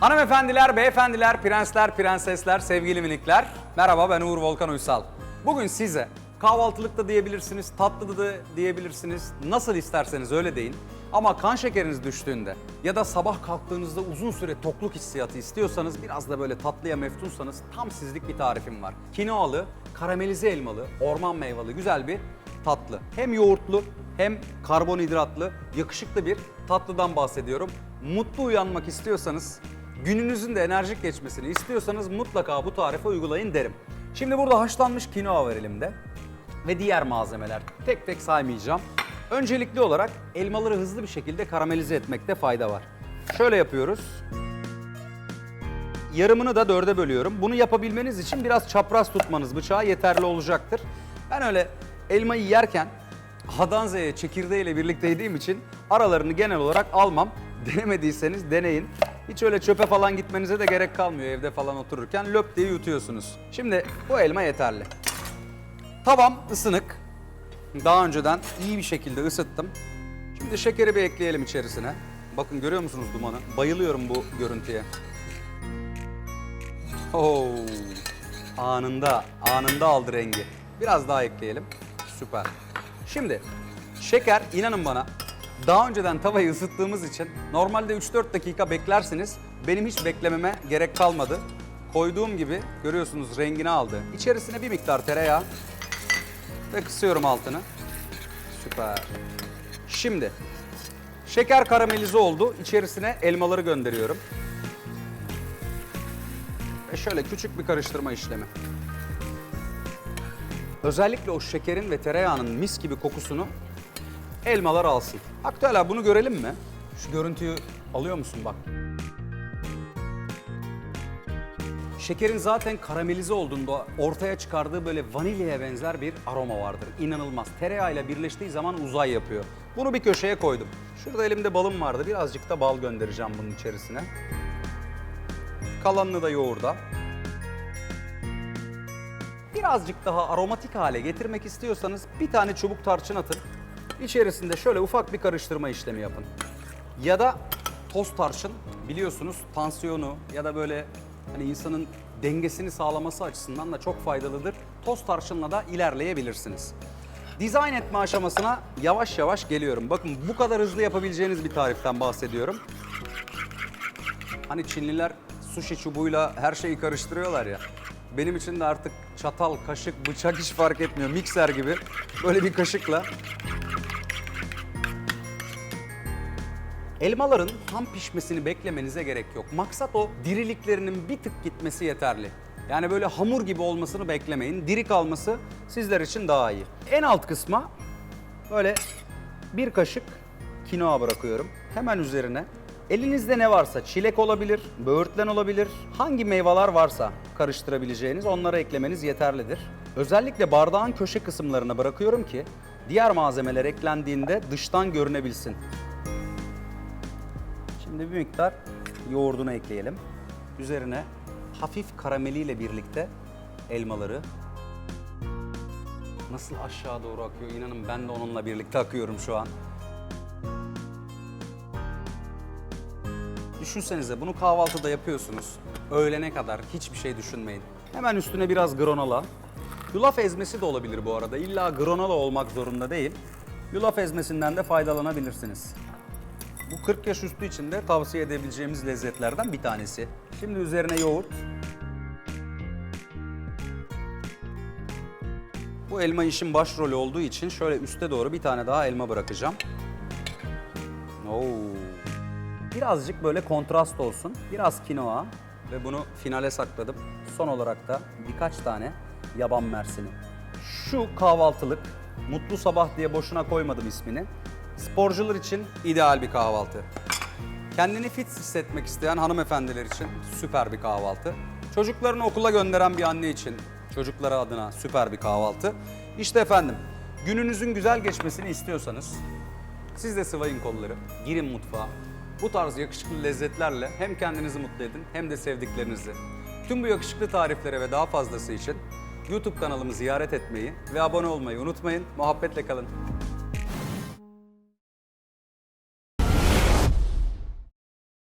Hanımefendiler, beyefendiler, prensler, prensesler, sevgili minikler. Merhaba ben Uğur Volkan Uysal. Bugün size kahvaltılıkta diyebilirsiniz, tatlıda da diyebilirsiniz. Nasıl isterseniz öyle deyin. Ama kan şekeriniz düştüğünde ya da sabah kalktığınızda uzun süre tokluk hissiyatı istiyorsanız biraz da böyle tatlıya meftunsanız tam sizlik bir tarifim var. Kinoalı, karamelize elmalı, orman meyveli güzel bir tatlı. Hem yoğurtlu hem karbonhidratlı, yakışıklı bir tatlıdan bahsediyorum. Mutlu uyanmak istiyorsanız, gününüzün de enerjik geçmesini istiyorsanız mutlaka bu tarifi uygulayın derim. Şimdi burada haşlanmış kinoa var elimde ve diğer malzemeler. Tek tek saymayacağım. Öncelikli olarak elmaları hızlı bir şekilde karamelize etmekte fayda var. Şöyle yapıyoruz. Yarımını da dörde bölüyorum. Bunu yapabilmeniz için biraz çapraz tutmanız bıçağı yeterli olacaktır. Ben öyle elmayı yerken H'dan Z'ye çekirdeğiyle birlikte yediğim için aralarını genel olarak almam. Denemediyseniz deneyin. Hiç öyle çöpe falan gitmenize de gerek kalmıyor evde falan otururken löp diye yutuyorsunuz. Şimdi bu elma yeterli. Tavam ısınık. Daha önceden iyi bir şekilde ısıttım. Şimdi şekeri bir ekleyelim içerisine. Bakın görüyor musunuz dumanı? Bayılıyorum bu görüntüye. Oo, anında, anında aldı rengi. Biraz daha ekleyelim. Süper. Şimdi şeker inanın bana daha önceden tavayı ısıttığımız için normalde 3-4 dakika beklersiniz. Benim hiç beklememe gerek kalmadı. Koyduğum gibi görüyorsunuz rengini aldı. İçerisine bir miktar tereyağı ve kısıyorum altını. Süper. Şimdi şeker karamelize oldu. İçerisine elmaları gönderiyorum. Ve şöyle küçük bir karıştırma işlemi. Özellikle o şekerin ve tereyağının mis gibi kokusunu elmalar alsın. Aktüel abi bunu görelim mi? Şu görüntüyü alıyor musun bak. Şekerin zaten karamelize olduğunda ortaya çıkardığı böyle vanilyaya benzer bir aroma vardır. İnanılmaz. Tereyağıyla birleştiği zaman uzay yapıyor. Bunu bir köşeye koydum. Şurada elimde balım vardı. Birazcık da bal göndereceğim bunun içerisine. Kalanını da yoğurda. Birazcık daha aromatik hale getirmek istiyorsanız bir tane çubuk tarçın atın. İçerisinde şöyle ufak bir karıştırma işlemi yapın. Ya da toz tarçın biliyorsunuz tansiyonu ya da böyle hani insanın dengesini sağlaması açısından da çok faydalıdır. Toz tarçınla da ilerleyebilirsiniz. Dizayn etme aşamasına yavaş yavaş geliyorum. Bakın bu kadar hızlı yapabileceğiniz bir tariften bahsediyorum. Hani Çinliler sushi çubuğuyla her şeyi karıştırıyorlar ya. Benim için de artık çatal, kaşık, bıçak hiç fark etmiyor. Mikser gibi böyle bir kaşıkla. Elmaların tam pişmesini beklemenize gerek yok. Maksat o diriliklerinin bir tık gitmesi yeterli. Yani böyle hamur gibi olmasını beklemeyin. Diri kalması sizler için daha iyi. En alt kısma böyle bir kaşık kinoa bırakıyorum. Hemen üzerine elinizde ne varsa çilek olabilir, böğürtlen olabilir. Hangi meyveler varsa karıştırabileceğiniz onları eklemeniz yeterlidir. Özellikle bardağın köşe kısımlarına bırakıyorum ki diğer malzemeler eklendiğinde dıştan görünebilsin. Şimdi bir miktar yoğurdunu ekleyelim. Üzerine hafif karameliyle birlikte elmaları nasıl aşağı doğru akıyor inanın ben de onunla birlikte akıyorum şu an. Düşünsenize bunu kahvaltıda yapıyorsunuz. Öğlene kadar hiçbir şey düşünmeyin. Hemen üstüne biraz granola. Yulaf ezmesi de olabilir bu arada. İlla granola olmak zorunda değil. Yulaf ezmesinden de faydalanabilirsiniz. Bu 40 yaş üstü için de tavsiye edebileceğimiz lezzetlerden bir tanesi. Şimdi üzerine yoğurt. Bu elma işin başrolü olduğu için şöyle üste doğru bir tane daha elma bırakacağım. Oo. Birazcık böyle kontrast olsun. Biraz kinoa ve bunu finale sakladım. Son olarak da birkaç tane yaban mersini. Şu kahvaltılık, mutlu sabah diye boşuna koymadım ismini. Sporcular için ideal bir kahvaltı. Kendini fit hissetmek isteyen hanımefendiler için süper bir kahvaltı. Çocuklarını okula gönderen bir anne için çocukları adına süper bir kahvaltı. İşte efendim gününüzün güzel geçmesini istiyorsanız siz de sıvayın kolları, girin mutfağa. Bu tarz yakışıklı lezzetlerle hem kendinizi mutlu edin hem de sevdiklerinizi. Tüm bu yakışıklı tariflere ve daha fazlası için YouTube kanalımı ziyaret etmeyi ve abone olmayı unutmayın. Muhabbetle kalın.